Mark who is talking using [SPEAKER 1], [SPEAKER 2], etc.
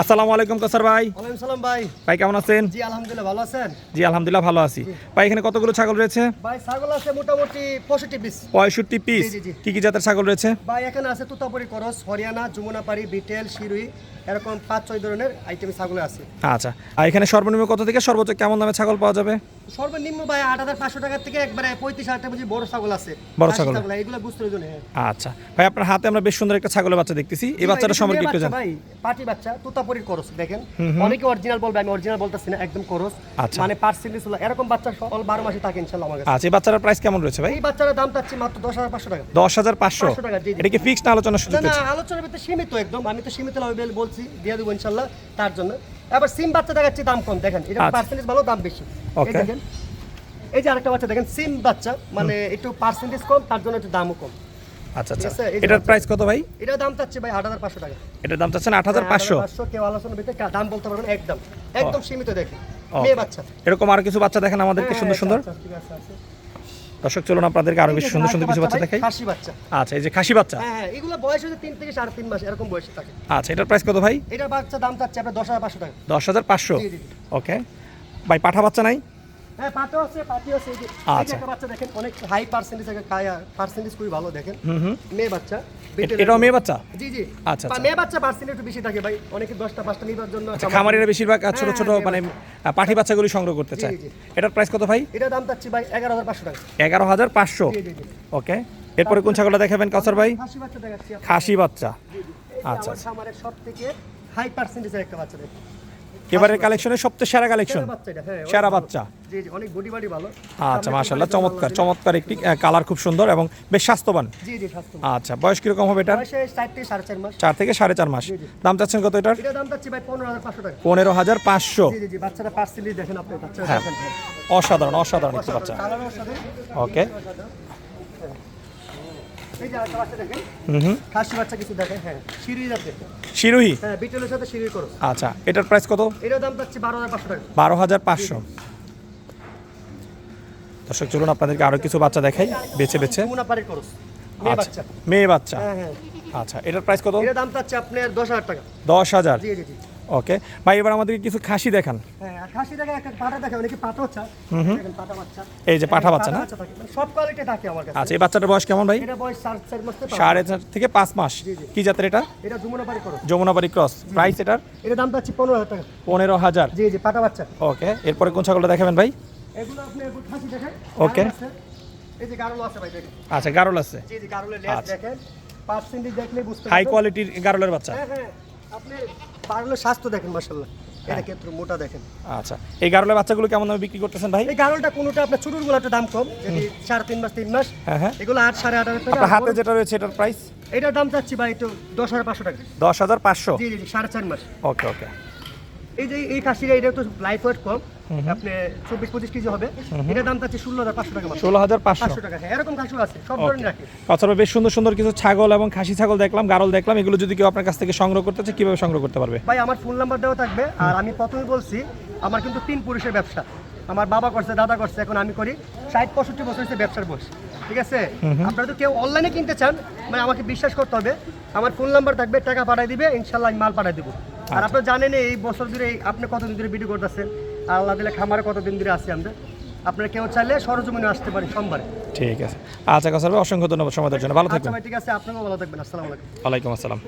[SPEAKER 1] আসসালামু আলাইকুম কাসার ভাই।
[SPEAKER 2] সালাম ভাই।
[SPEAKER 1] ভাই কেমন আছেন?
[SPEAKER 2] জি আলহামদুলিল্লাহ ভালো আছেন?
[SPEAKER 1] জি আলহামদুলিল্লাহ ভালো আছি। ভাই এখানে কতগুলো ছাগল রয়েছে?
[SPEAKER 2] ভাই ছাগল আছে মোটামুটি পঁয়ষট্টি পিস।
[SPEAKER 1] পঁয়ষট্টি পিস। কি কি জাতের ছাগল রয়েছে?
[SPEAKER 2] ভাই এখানে আছে তুতাপুরি করস হরিয়ানা যমুনাপাড়ি বিটেল শিরুই এরকম পাঁচ ছয় ধরনের আইটেম ছাগল আছে।
[SPEAKER 1] আচ্ছা। আর এখানে সর্বনিম্ন কত থেকে সর্বোচ্চ কেমন দামে ছাগল পাওয়া যাবে?
[SPEAKER 2] সর্বনিম্ন ভাই আট হাজার পাঁচশো টাকা থেকে একবারে পঁয়ত্রিশ হাজার টাকা বুঝি বড় ছাগল আছে।
[SPEAKER 1] বড় ছাগল।
[SPEAKER 2] এগুলো বুঝতে জন্য
[SPEAKER 1] আচ্ছা। ভাই আপনার হাতে আমরা বেশ সুন্দর একটা ছাগলের বাচ্চা দেখতেছি। এই বাচ্চাটা সম্পর্কে একটু জান
[SPEAKER 2] ভাই পাটি বাচ্চা তুতাপুরির করস দেখেন? অনেকে অরিজিনাল বলবে আমি অরিজিনাল বলতেছি না একদম করস।
[SPEAKER 1] আচ্ছা।
[SPEAKER 2] মানে পার্সেন্টেজ এরকম বাচ্চা সকল বারো মাসে থাকে ইনশাল্লাহ আমার কাছে।
[SPEAKER 1] আচ্ছা এই বাচ্চাটার প্রাইস কেমন রয়েছে ভাই?
[SPEAKER 2] এই বাচ্চাটার দাম চাচ্ছি মাত্র দশ হাজার পাঁচশো টাকা।
[SPEAKER 1] দশ হাজার পাঁচশো?
[SPEAKER 2] টাকা।
[SPEAKER 1] এটা কি ফিক্সড না আলোচনার সুযোগ
[SPEAKER 2] না না আলোচনার ভিতরে সীমিত একদম। আমি তো সীমিত লাভ বলছি দিয়ে দেবো ইনশাল্লাহ তার জন্য। এবার সিম বাচ্চা দেখাচ্ছি দাম কম। দেখেন এটা
[SPEAKER 1] আচ্ছা।
[SPEAKER 2] পার্সেন্টেজ ভালো দাম বেশি. দেখেন এই যে আরেকটা বাচ্চা দেখেন সিম বাচ্চা মানে একটু পার্সেন্টেজ কম তার জন্য একটু দামও কম।
[SPEAKER 1] আচ্ছা আচ্ছা। এটার প্রাইস কত ভাই?
[SPEAKER 2] এটার দাম চাচ্ছে ভাই আট হাজার পাঁচশো টাকা।
[SPEAKER 1] এটার দাম চাচ্ছেন আট হাজার পাঁচশো।
[SPEAKER 2] পাঁচশো কেউ আলোচনার ভিতরে দাম বলতে পারবেন একদম। একদম সীমিত
[SPEAKER 1] Okay.
[SPEAKER 2] মেয়ে বাচ্চা।
[SPEAKER 1] এরকম আরও কিছু বাচ্চা দেখেন আমাদেরকে
[SPEAKER 2] হ্যাঁ,
[SPEAKER 1] সুন্দর সুন্দর?
[SPEAKER 2] আচ্ছা।
[SPEAKER 1] দর্শক চলুন আপনাদেরকে আরও বেশ সুন্দর সুন্দর কিছু বাচ্চা দেখাই।
[SPEAKER 2] খাসি বাচ্চা।
[SPEAKER 1] আচ্ছা এই যে খাসি বাচ্চা।
[SPEAKER 2] হ্যাঁ হ্যাঁ এগুলো বয়স হচ্ছে তিন থেকে সাড়ে তিন মাস এরকম বয়সে থাকে।
[SPEAKER 1] আচ্ছা এটার প্রাইস কত ভাই?
[SPEAKER 2] এটার বাচ্চা দাম চাচ্ছে আপনার দশ হাজার পাঁচশো টাকা।
[SPEAKER 1] দশ হাজার পাঁচশো?
[SPEAKER 2] জি, জি, জি।
[SPEAKER 1] ওকে। ভাই পাঠা বাচ্চা নাই?
[SPEAKER 2] হ্যাঁ আছে আছে। এই যে
[SPEAKER 1] আচ্ছা।
[SPEAKER 2] বাচ্চা দেখেন অনেক হাই পার্সেন্টেজ একটা পার্সেন্টেজ খুবই ভালো দেখেন।
[SPEAKER 1] হুম হুম।
[SPEAKER 2] মেয়ে বাচ্চা
[SPEAKER 1] এটাও মেয়ে বাচ্চা?
[SPEAKER 2] জি জি।
[SPEAKER 1] আচ্ছা, আচ্ছা।
[SPEAKER 2] মেয়ে বাচ্চা পার্সেন্টেজ একটু বেশি থাকে ভাই। অনেকে দশটা পাঁচটা নিবার জন্য
[SPEAKER 1] আচ্ছা খামারিরা বেশিরভাগ ছোট ছোট মানে পাঠি বাচ্চাগুলি সংগ্রহ করতে চায়। এটার প্রাইস কত ভাই?
[SPEAKER 2] এটা দাম চাচ্ছি ভাই এগারো হাজার পাঁচশো টাকা।
[SPEAKER 1] এগারো হাজার পাঁচশো?
[SPEAKER 2] জি জি জি।
[SPEAKER 1] ওকে। এরপরে কোন ছাগলটা দেখাবেন কাউসার ভাই?
[SPEAKER 2] খাসি বাচ্চা দেখাচ্ছি
[SPEAKER 1] খাসি আচ্ছা,
[SPEAKER 2] আমার খামারের সব থেকে হাই পার্সেন্টেজের একটা বাচ্চা দেখেন।
[SPEAKER 1] এবারের কালেকশনের সবচেয়ে সেরা কালেকশন
[SPEAKER 2] সেরা বাচ্চা এটা, হ্যাঁ,
[SPEAKER 1] আচ্ছা মাশাল্লাহ চমৎকার চমৎকার একটি কালার খুব সুন্দর এবং বেশ স্বাস্থ্যবান। আচ্ছা বয়স কীরকম হবে এটার?
[SPEAKER 2] চার থেকে সাড়ে চার মাস।
[SPEAKER 1] দাম চাচ্ছেন কত এটার?
[SPEAKER 2] এটা পনেরো হাজার পাঁচশো
[SPEAKER 1] হ্যাঁ। অসাধারণ অসাধারণ একটি বাচ্চা। ওকে
[SPEAKER 2] এই যে আরেকটা বাচ্চা দেখেন
[SPEAKER 1] হুম হুম
[SPEAKER 2] খাসি বাচ্চা কিছু দেখেন হ্যাঁ সিঁড়ি যাচ্ছে
[SPEAKER 1] শিরোহী
[SPEAKER 2] হ্যাঁ। সিঁড়ি
[SPEAKER 1] আচ্ছা এটার প্রাইস কত?
[SPEAKER 2] এটার দাম চাচ্ছি বারো হাজার পাঁচশো টাকা।
[SPEAKER 1] বারো হাজার পাঁচশো। দর্শক চলুন আপনাদেরকে আরও কিছু বাচ্চা দেখাই বেছে বেছে।
[SPEAKER 2] মেয়ে
[SPEAKER 1] আচ্ছা
[SPEAKER 2] বাচ্চা।
[SPEAKER 1] মেয়ে বাচ্চা।
[SPEAKER 2] হ্যাঁ হ্যাঁ।
[SPEAKER 1] আচ্ছা এটার প্রাইস কত?
[SPEAKER 2] এটার দাম চাচ্ছি আপনার দশ হাজার টাকা।
[SPEAKER 1] দশ হাজার।
[SPEAKER 2] জি জি জি।
[SPEAKER 1] ওকে ভাই এবার আমাদেরকে কিছু খাসি দেখান।
[SPEAKER 2] হ্যাঁ খাসি দেখেন একটা পাটা দেখে অনেকে পাটা হচ্ছে দেখেন পাটা বাচ্চা।
[SPEAKER 1] এই যে পাঠা বাচ্চা না?
[SPEAKER 2] মানে সব কোয়ালিটি থাকে আমার কাছে।
[SPEAKER 1] আচ্ছা এই বাচ্চাটার বয়স কেমন ভাই?
[SPEAKER 2] এটা বয়স মাস থেকে।
[SPEAKER 1] সাড়ে চার থেকে পাঁচ মাস। কি জাতের এটা?
[SPEAKER 2] এটা
[SPEAKER 1] যমুনাবাড়ি ক্রস। প্রাইস এটার?
[SPEAKER 2] এটার দাম চাচ্ছি পনেরো টাকা।
[SPEAKER 1] পনেরো হাজার।
[SPEAKER 2] জি জি পাটা বাচ্চা।
[SPEAKER 1] ওকে এরপরে কোন ছাগলটা দেখাবেন ভাই?
[SPEAKER 2] এগুলো আপনি খাসি দেখেন।
[SPEAKER 1] Okay.
[SPEAKER 2] গারল আছে। এই যে গারল আছে ভাই দেখেন।
[SPEAKER 1] আচ্ছা গারল আছে।
[SPEAKER 2] জি জি গারলের লেজ। দেখেন। পার্সেন্টেজ দেখলে বুঝতে
[SPEAKER 1] হাই কোয়ালিটির গারলের বাচ্চা।
[SPEAKER 2] হ্যাঁ হ্যাঁ। আপনি স্বাস্থ্য দেখেন এটা ক্ষেত্র মোটা দেখেন?
[SPEAKER 1] আচ্ছা এই গারলের বাচ্চাগুলো কেমন দামে বিক্রি করতেছেন ভাই?
[SPEAKER 2] এই গারলটা কোনোটা আপনার ছোটরগুলো একটু দাম কম যদি সাড়ে তিন মাস তিন মাস
[SPEAKER 1] হ্যাঁ হ্যাঁ।
[SPEAKER 2] এগুলো আট সাড়ে আট হাজার টাকা
[SPEAKER 1] হাতে যেটা রয়েছে এটার প্রাইস
[SPEAKER 2] এটার দাম চাচ্ছি ভাই একটু দশ হাজার পাঁচশো টাকা।
[SPEAKER 1] দশ হাজার পাঁচশো?
[SPEAKER 2] জি জি জি সাড়ে চার মাস।
[SPEAKER 1] ওকে ওকে।
[SPEAKER 2] এই যে এই খাসিরা এটা তো লাইফ ওয়েট কম। আপনি চব্বিশ পঁচিশ কেজি হবে। দাম চাচ্ছি ষোলো হাজার পাঁচশো টাকা
[SPEAKER 1] ষোলো হাজার পাঁচশো।
[SPEAKER 2] টাকা হ্যাঁ এরকম আছে সব ধরনের রাখে।
[SPEAKER 1] তাছাড়া বেশ সুন্দর সুন্দর কিছু ছাগল এবং খাসি ছাগল দেখলাম গারল দেখলাম এগুলো যদি কেউ আপনার কাছ থেকে সংগ্রহ করতে চায় কীভাবে সংগ্রহ করতে পারবে?
[SPEAKER 2] ভাই আমার ফোন নাম্বার দেওয়া থাকবে আর আমি প্রথমে বলছি আমার কিন্তু তিন পুরুষের ব্যবসা। আমার বাবা করছে দাদা করছে এখন আমি করি। ষাট পঁয়ষট্টি বছর হচ্ছে ব্যবসার বয়স ঠিক আছে? আপনারা তো কেউ অনলাইনে কিনতে চান মানে আমাকে বিশ্বাস করতে হবে আমার ফোন নাম্বার থাকবে টাকা পাঠিয়ে দিবে ইনশাল্লাহ আমি মাল পাঠিয়ে দেবো। আর আপনারা জানেন এই বছর ধরে আপনি কতদিন ধরে ভিডিও করতেছেন? আর আল্লাহ দিলে খামারে কতদিন ধরে আছি আমরা। আপনারা কেউ চাইলে সরজমিনে আসতে পারেন সোমবারে।
[SPEAKER 1] ঠিক আছে। আচ্ছা কাসার অসংখ্য ধন্যবাদ সময়ের জন্য। ভালো
[SPEAKER 2] আচ্ছা
[SPEAKER 1] থাকবেন
[SPEAKER 2] ভাই ঠিক আছে আপনাকেও ভালো থাকবেন। আসসালামু আলাইকুম।
[SPEAKER 1] ওয়ালাইকুম আসসালাম।